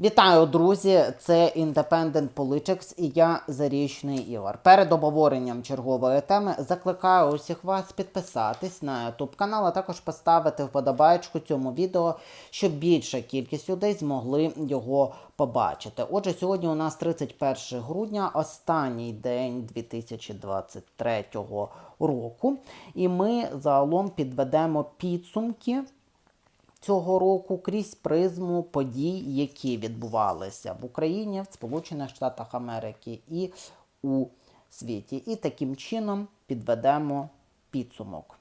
Вітаю, друзі! Це Independent Politics і я Зарічний Ігор. Перед обговоренням чергової теми закликаю усіх вас підписатись на YouTube канал, а також поставити вподобайку цьому відео, щоб більша кількість людей змогли його побачити. Отже, сьогодні у нас 31 грудня, останній день 2023 року, і ми загалом підведемо підсумки цього року крізь призму подій, які відбувалися в Україні, в Сполучених Штатах Америки і у світі. І таким чином підведемо підсумок.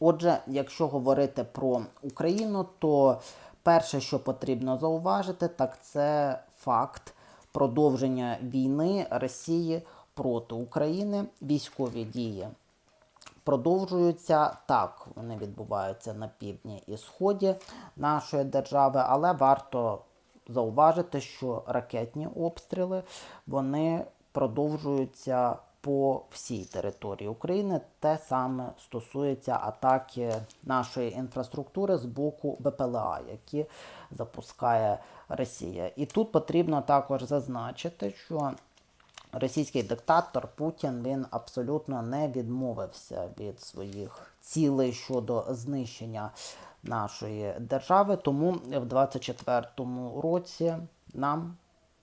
Отже, якщо говорити про Україну, то перше, що потрібно зауважити, так це факт продовження війни Росії проти України, військові дії продовжуються так. Вони відбуваються на півдні і сході нашої держави, але варто зауважити, що ракетні обстріли вони продовжуються по всій території України. Те саме стосується атаки нашої інфраструктури з боку БПЛА, які запускає Росія. І тут потрібно також зазначити, що російський диктатор Путін він абсолютно не відмовився від своїх цілей щодо знищення нашої держави. Тому в 24-му році нам,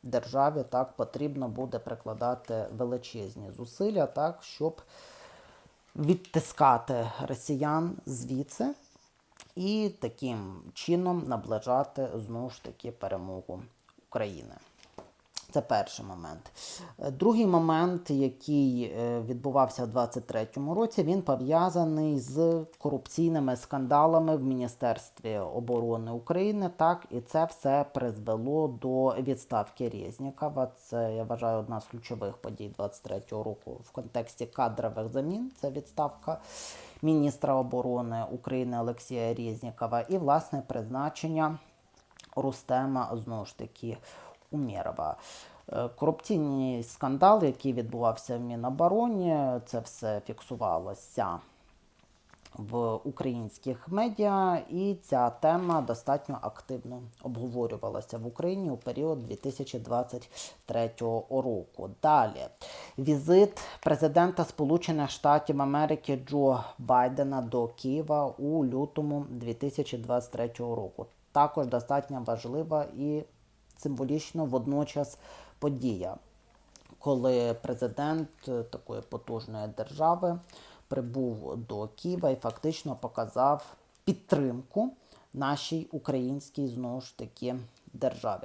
державі, так потрібно буде прикладати величезні зусилля, так, щоб відтискати росіян звідси і таким чином наближати знову ж таки перемогу України. Це перший момент. Е, Другий момент, який е, відбувався в 23-му році, він пов'язаний з корупційними скандалами в Міністерстві оборони України. Так, і це все призвело до відставки Резнікова. Це я вважаю одна з ключових подій 23-го року в контексті кадрових замін. Це відставка міністра оборони України Олексія Резнікова і власне призначення Рустема знову ж таки. Умєрова. Е, Корупційний скандал, який відбувався в Мінобороні, це все фіксувалося в українських медіа, і ця тема достатньо активно обговорювалася в Україні у період 2023 року. Далі візит президента Сполучених Штатів Америки Джо Байдена до Києва у лютому 2023 року. Також достатньо важлива і символічно водночас подія, коли президент е, такої потужної держави прибув до Києва і фактично показав підтримку нашій українській знову ж таки державі.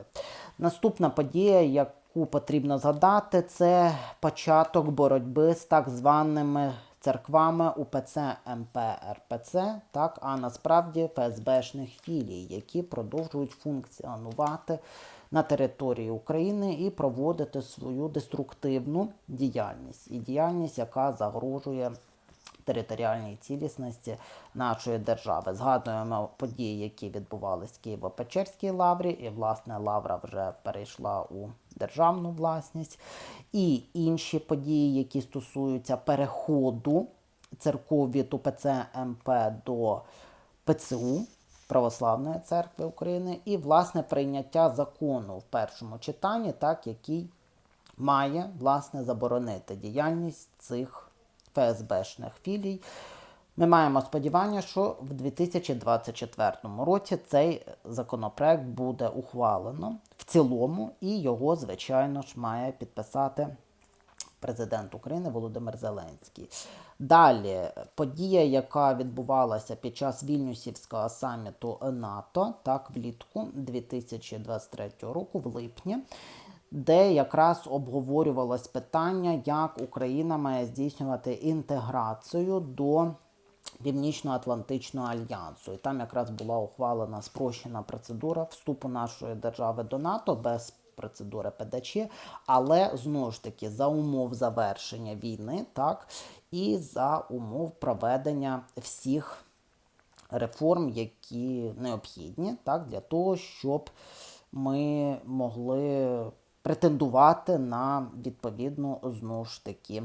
Наступна подія, яку потрібно згадати, це початок боротьби з так званими церквами УПЦ МП РПЦ, так, а насправді ФСБшних філій, які продовжують функціонувати на території України і проводити свою деструктивну діяльність. І діяльність, яка загрожує територіальній цілісності нашої держави. Згадуємо події, які відбувалися в Києво-Печерській лаврі, і, власне, лавра вже перейшла у державну власність. І інші події, які стосуються переходу церков від УПЦ МП до ПЦУ. Православної церкви України і власне прийняття закону в першому читанні, так який має власне заборонити діяльність цих ФСБшних філій. Ми маємо сподівання, що в 2024 році цей законопроект буде ухвалено в цілому, і його, звичайно ж, має підписати президент України Володимир Зеленський. Далі подія, яка відбувалася під час Вільнюсівського саміту НАТО, так влітку 2023 року, в липні, де якраз обговорювалось питання, як Україна має здійснювати інтеграцію до Північно-Атлантичного альянсу. І там якраз була ухвалена спрощена процедура вступу нашої держави до НАТО без процедури ПДЧ, але знову ж таки за умов завершення війни, так, і за умов проведення всіх реформ, які необхідні, так, для того, щоб ми могли претендувати на відповідну знову ж таки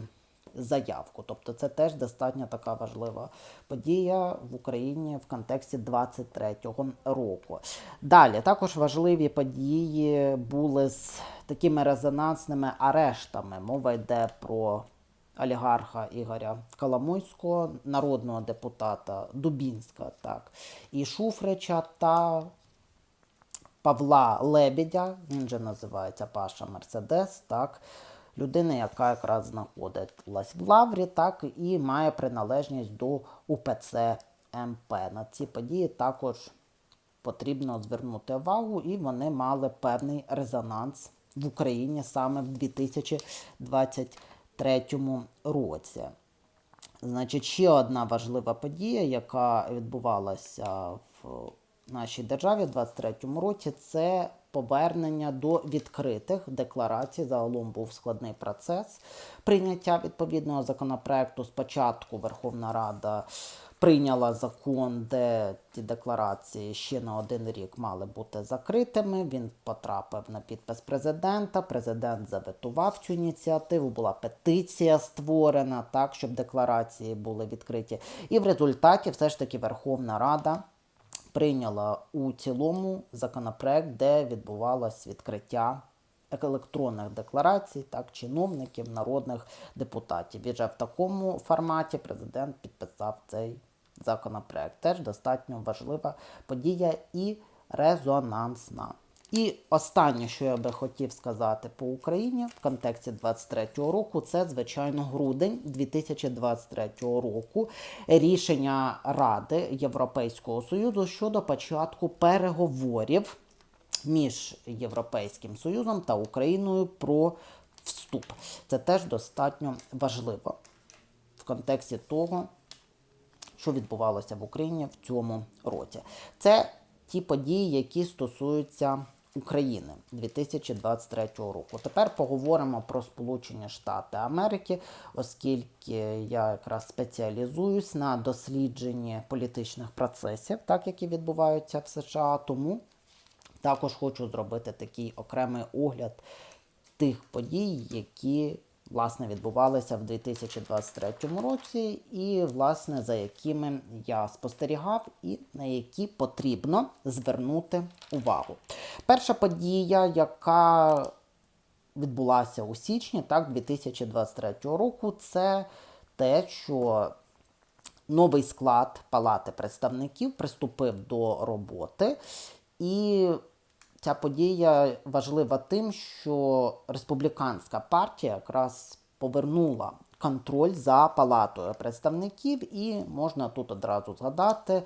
заявку. Тобто це теж достатньо така важлива подія в Україні в контексті 23-го року. Далі також важливі події були з такими резонансними арештами. Мова йде про олігарха Ігоря Коломойського, народного депутата Дубінська, так, і Шуфрича та Павла Лебедя, він же називається Паша Мерседес, так, людина, яка якраз знаходилась в Лаврі, так, і має приналежність до УПЦ МП. На ці події також потрібно звернути увагу, і вони мали певний резонанс в Україні саме в 2023 році. Значить, ще одна важлива подія, яка відбувалася в нашій державі в 23-му році, це повернення до відкритих декларацій. Загалом був складний процес прийняття відповідного законопроекту. Спочатку Верховна Рада прийняла закон, де ті декларації ще на один рік мали бути закритими. Він потрапив на підпис президента. Президент заветував цю ініціативу. Була петиція створена так, щоб декларації були відкриті. І в результаті, все ж таки, Верховна Рада прийняла у цілому законопроект, де відбувалось відкриття електронних декларацій, так, чиновників, народних депутатів. І вже в такому форматі президент підписав цей законопроект. Теж достатньо важлива подія і резонансна. І останнє, що я би хотів сказати по Україні в контексті 23-го року, це звичайно грудень 2023 року. Рішення Ради Європейського Союзу щодо початку переговорів між Європейським Союзом та Україною про вступ. Це теж достатньо важливо в контексті того, що відбувалося в Україні в цьому році. Це ті події, які стосуються України 2023 року. Тепер поговоримо про Сполучені Штати Америки, оскільки я якраз спеціалізуюсь на дослідженні політичних процесів, так які відбуваються в США. Тому також хочу зробити такий окремий огляд тих подій, які власне відбувалися в 2023 році, і власне за якими я спостерігав, і на які потрібно звернути увагу. Перша подія, яка відбулася у січні, так, 2023 року, це те, що новий склад Палати представників приступив до роботи. І ця подія важлива тим, що республіканська партія якраз повернула контроль за палатою представників, і можна тут одразу згадати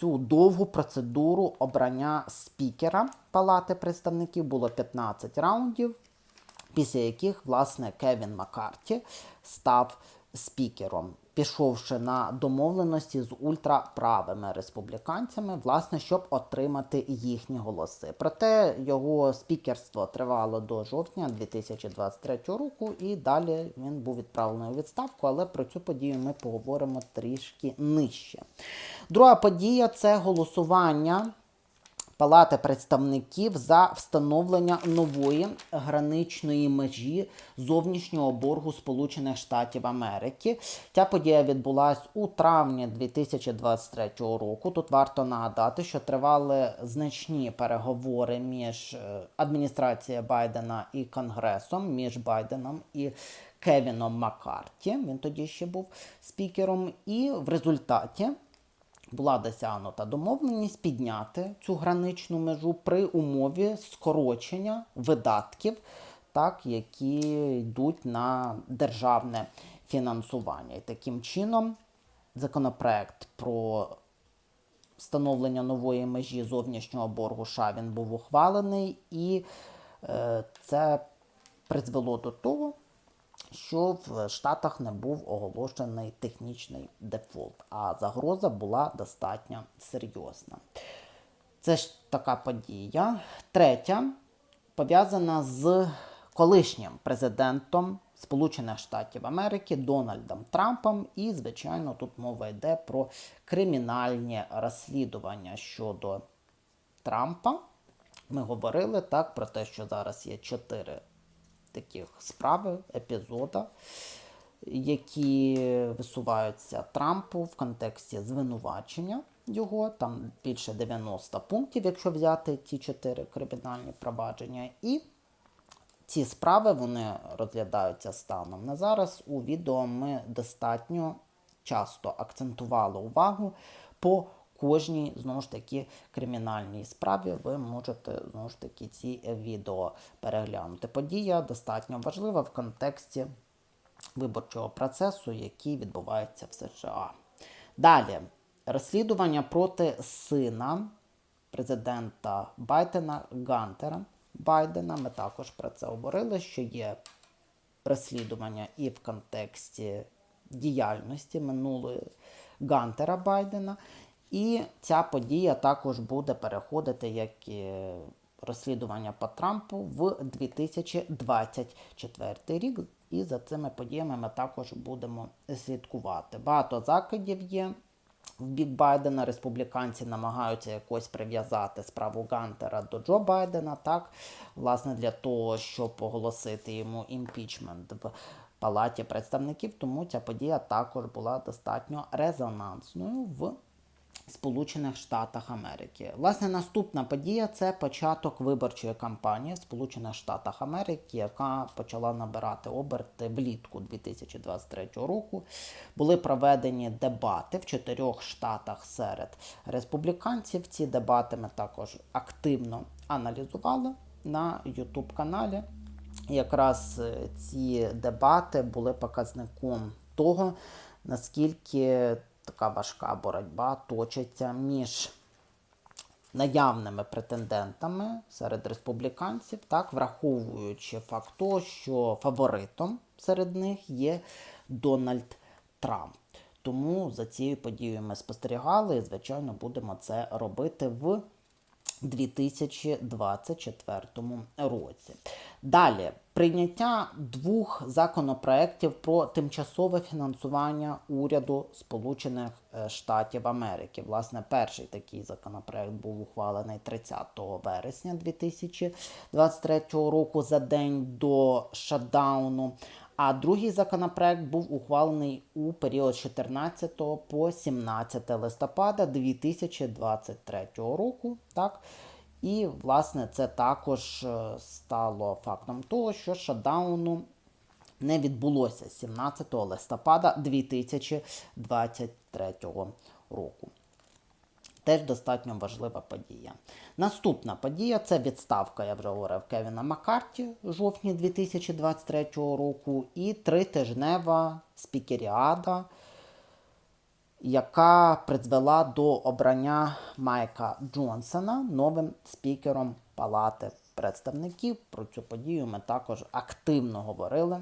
цю довгу процедуру обрання спікера Палати представників. Було 15 раундів, після яких, власне, Кевін Маккарті став спікером, пішовши на домовленості з ультраправими республіканцями, власне, щоб отримати їхні голоси. Проте його спікерство тривало до жовтня 2023 року, і далі він був відправлений у відставку, але про цю подію ми поговоримо трішки нижче. Друга подія це голосування. Палати представників за встановлення нової граничної межі зовнішнього боргу Сполучених Штатів Америки. Ця подія відбулася у травні 2023 року. Тут варто нагадати, що тривали значні переговори між е, адміністрацією Байдена і Конгресом, між Байденом і Кевіном Маккарті. Він тоді ще був спікером, і в результаті була досягнута домовленість підняти цю граничну межу при умові скорочення видатків, так, які йдуть на державне фінансування. І таким чином законопроект про встановлення нової межі зовнішнього боргу США він був ухвалений, і е, це призвело до того, що в Штатах не був оголошений технічний дефолт, а загроза була достатньо серйозна. Це ж така подія. Третя пов'язана з колишнім президентом Сполучених Штатів Америки Дональдом Трампом. І, звичайно, тут мова йде про кримінальні розслідування щодо Трампа. Ми говорили так про те, що зараз є чотири таких справи, епізода, які висуваються Трампу в контексті звинувачення його. Там більше 90 пунктів, якщо взяти ті чотири кримінальні провадження. І ці справи вони розглядаються станом на зараз. У відео ми достатньо часто акцентували увагу по кожній знову ж таки кримінальній справі. Ви можете знову ж таки ці відео переглянути. Подія достатньо важлива в контексті виборчого процесу, який відбувається в США. Далі розслідування проти сина президента Байдена Гантера Байдена. Ми також про це говорили, що є розслідування і в контексті діяльності минулої Гантера Байдена. І ця подія також буде переходити як і розслідування по Трампу в 2024 рік. І за цими подіями ми також будемо слідкувати. Багато закидів є. В бік Байдена республіканці намагаються якось прив'язати справу Гантера до Джо Байдена, так, власне, для того, щоб оголосити йому імпічмент в Палаті представників. Тому ця подія також була достатньо резонансною в Сполучених Штатах Америки. Власне, наступна подія це початок виборчої кампанії в Сполучених Штатах Америки, яка почала набирати оберти влітку 2023 року. Були проведені дебати в чотирьох штатах серед республіканців. Ці дебати ми також активно аналізували на YouTube каналі. Якраз е, ці дебати були показником того, наскільки така важка боротьба точиться між наявними претендентами серед республіканців, так, враховуючи факт того, що фаворитом серед них є Дональд Трамп. Тому за цією подією ми спостерігали і, звичайно, будемо це робити в 2024 році. Далі прийняття двох законопроєктів про тимчасове фінансування уряду Сполучених е, Штатів Америки. Власне, перший такий законопроект був ухвалений 30 вересня 2023 року за день до шатдауну. А другий законопроект був ухвалений у період з 14 по 17 листопада 2023 року. Так? І, власне, це також е, стало фактом того, що шатдауну не відбулося 17 листопада 2023 року. Теж достатньо важлива подія. Наступна подія це відставка, я вже говорив, Кевіна Маккарті в жовтні 2023 року, і тритижнева спікеріада, яка призвела до обрання Майка Джонсона новим спікером Палати представників. Про цю подію ми також активно говорили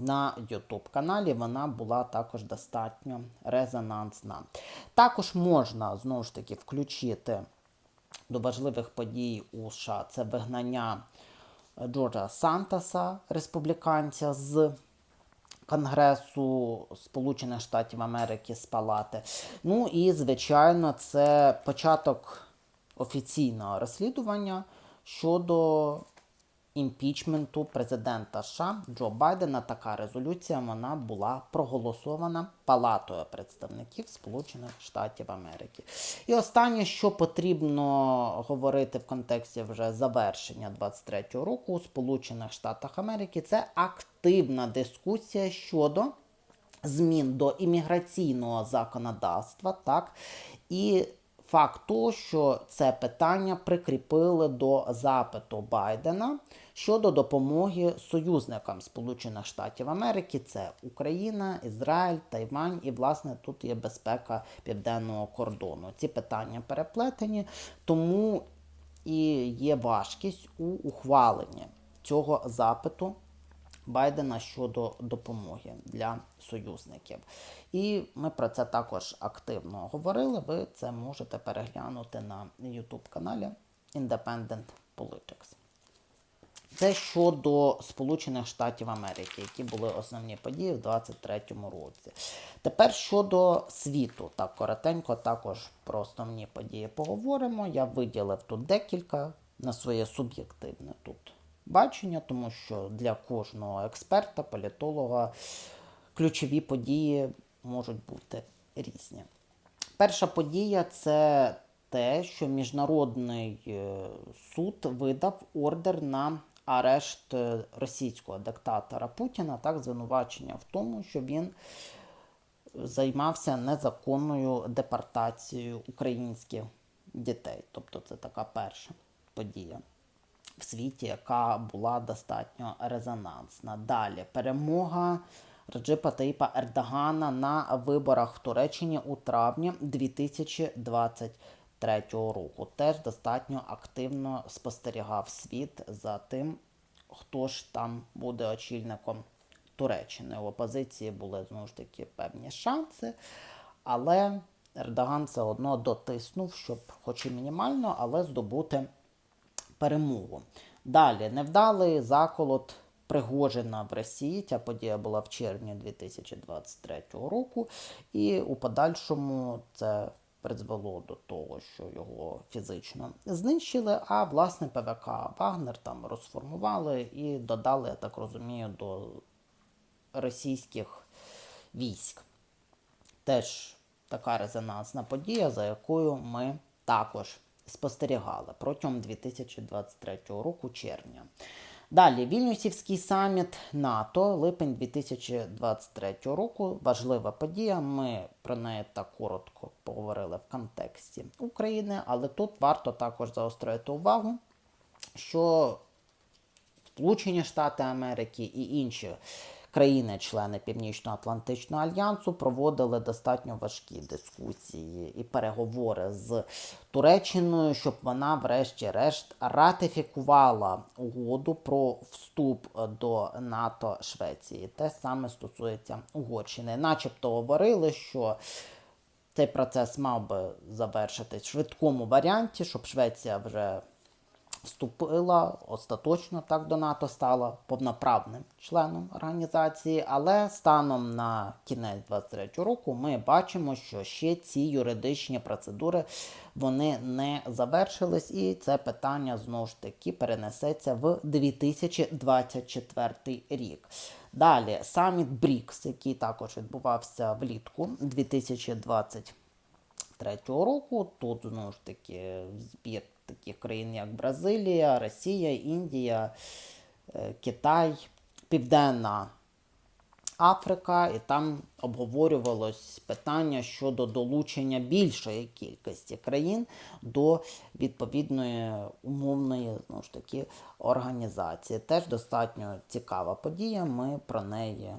на YouTube каналі вона була також достатньо резонансна. Також можна знову ж таки включити до важливих подій у США це вигнання Джорджа Сантаса, республіканця з Конгресу Сполучених Штатів Америки з Палати. Ну і, звичайно, це початок офіційного розслідування щодо імпічменту президента США Джо Байдена. Така резолюція вона була проголосована Палатою представників Сполучених Штатів Америки. І останнє, що потрібно говорити в контексті вже завершення 23-го року у Сполучених Штатах Америки, це активна дискусія щодо. Змін до імміграційного законодавства, так, і факт того, що це питання прикріпили до запиту Байдена щодо допомоги союзникам Сполучених Штатів Америки. Це Україна, Ізраїль, Тайвань і, власне, тут є безпека південного кордону. Ці питання переплетені, тому і є важкість у ухваленні цього запиту. Байдена щодо допомоги для союзників. І ми про це також активно говорили. Ви це можете переглянути на YouTube каналі Independent Politics. Це щодо Сполучених Штатів Америки, які були основні події в 2023 році. Тепер щодо світу, так коротенько, також про основні події поговоримо. Я виділив тут декілька на своє суб'єктивне тут бачення, тому що для кожного експерта, політолога ключові події можуть бути різні. Перша подія це те, що Міжнародний е, суд видав ордер на арешт е, російського диктатора Путіна, так, звинувачення в тому, що він займався незаконною депортацією українських дітей. Тобто це така перша подія в світі, яка була достатньо резонансна. Далі перемога Раджипа Таїпа Ердогана на виборах в Туреччині у травні 2023 року. Теж достатньо активно спостерігав світ за тим, хто ж там буде очільником Туреччини. У опозиції були знову ж таки певні шанси, але Ердоган все одно дотиснув, щоб, хоч і мінімально, але здобути перемогу. Далі невдалий заколот Пригожина в Росії. Ця подія була в червні 2023 року, і у подальшому це призвело до того, що його фізично знищили. А власне ПВК Вагнер там розформували і додали, я так розумію, до російських військ. Теж така резонансна подія, за якою ми також спостерігали протягом 2023 року червня. Далі Вільнюсівський саміт НАТО, липень 2023 року. Важлива подія. Ми про неї так коротко поговорили в контексті України, але тут варто також заострити увагу, що Сполучені Штати Америки і інші країни-члени Північно-Атлантичного альянсу проводили достатньо важкі дискусії і переговори з Туреччиною, щоб вона, врешті-решт, ратифікувала угоду про вступ до НАТО Швеції. Те саме стосується Угорщини. Начебто говорили, що цей процес мав би завершитись в швидкому варіанті, щоб Швеція вже вступила остаточно так до НАТО, стала повноправним членом організації. Але станом на кінець 23 року ми бачимо, що ще ці юридичні процедури вони не завершились, і це питання знову ж таки перенесеться в 2024 рік. Далі саміт БРІКС, який також відбувався влітку 2023 року. Тут знову ж таки збір таких країн, як Бразилія, Росія, Індія, е, Китай, Південна Африка, і там обговорювалось питання щодо долучення більшої кількості країн до відповідної умовної знову ж таки організації. Теж достатньо цікава подія. Ми про неї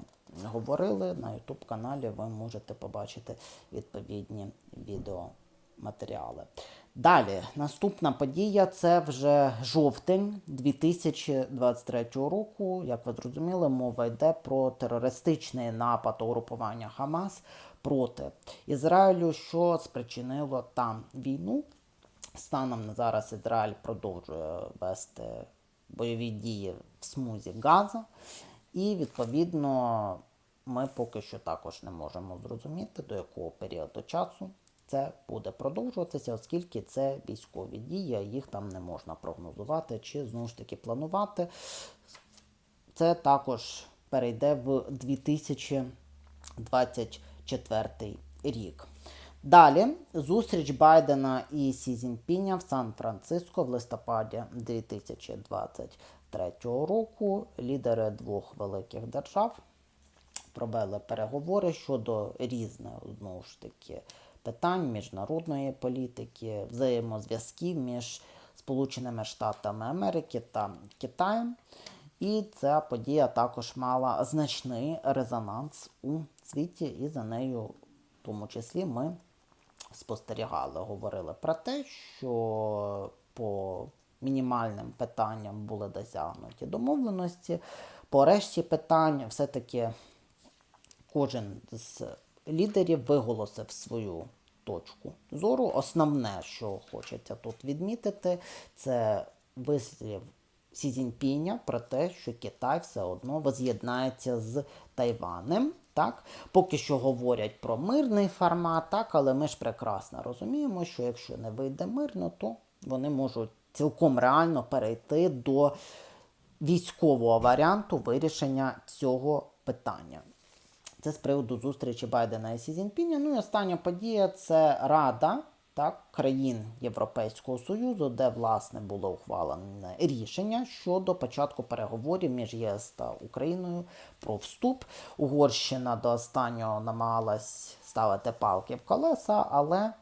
говорили на YouTube каналі. Ви можете побачити відповідні відеоматеріали. Далі, наступна подія це вже жовтень 2023 року. Як ви зрозуміли, мова йде про терористичний напад угрупування Хамас проти Ізраїлю, що спричинило там війну. Станом на зараз Ізраїль продовжує вести бойові дії в смузі Газа. І, відповідно, ми поки що також не можемо зрозуміти, до якого періоду часу це буде продовжуватися, оскільки це військові дії, їх там не можна прогнозувати чи знову ж таки планувати. Це також перейде в 2024 рік. Далі зустріч Байдена і Сі Цзіньпіня в Сан-Франциско в листопаді 2023 року. Лідери двох великих держав провели переговори щодо різних знову ж таки питань міжнародної політики, взаємозв'язків між Сполученими Штатами Америки та Китаєм. І ця подія також мала значний резонанс у світі, і за нею, в тому числі, ми спостерігали, говорили про те, що по мінімальним питанням були досягнуті домовленості. По решті питань, все-таки кожен з лідерів виголосив свою точку зору. Основне, що хочеться тут відмітити, це вислів Сі Цзіньпіня про те, що Китай все одно воз'єднається з Тайванем. Так, поки що говорять про мирний формат, так, але ми ж прекрасно розуміємо, що якщо не вийде мирно, то вони можуть цілком реально перейти до військового варіанту вирішення цього питання. Це з приводу зустрічі Байдена і Сі Цзіньпіня. Ну і остання подія це Рада так, країн Європейського Союзу, де власне було ухвалене рішення щодо початку переговорів між ЄС та Україною про вступ. Угорщина до останнього намагалась ставити палки в колеса, але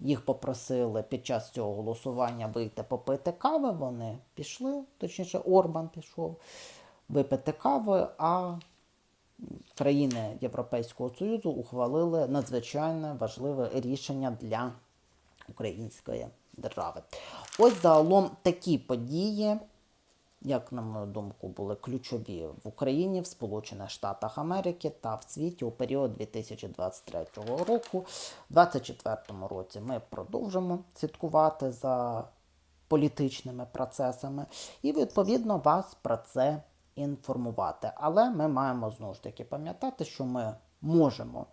їх попросили під час цього голосування вийти попити кави. Вони пішли, точніше, Орбан пішов випити кави, а країни Європейського Союзу ухвалили надзвичайно важливе рішення для української держави. Ось загалом такі події, як на мою думку, були ключові в Україні, в Сполучених Штатах Америки та в світі у період 2023 року. У 2024 році ми продовжимо слідкувати за політичними процесами і, відповідно, вас про це інформувати. Але ми маємо знову ж таки пам'ятати, що ми можемо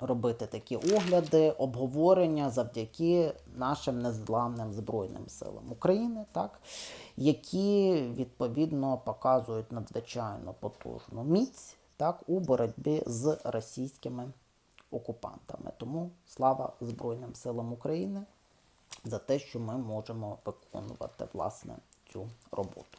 робити такі огляди, обговорення завдяки нашим незламним Збройним силам України, так, які відповідно показують надзвичайно потужну міць так, у боротьбі з російськими окупантами. Тому слава Збройним силам України за те, що ми можемо виконувати власне цю роботу.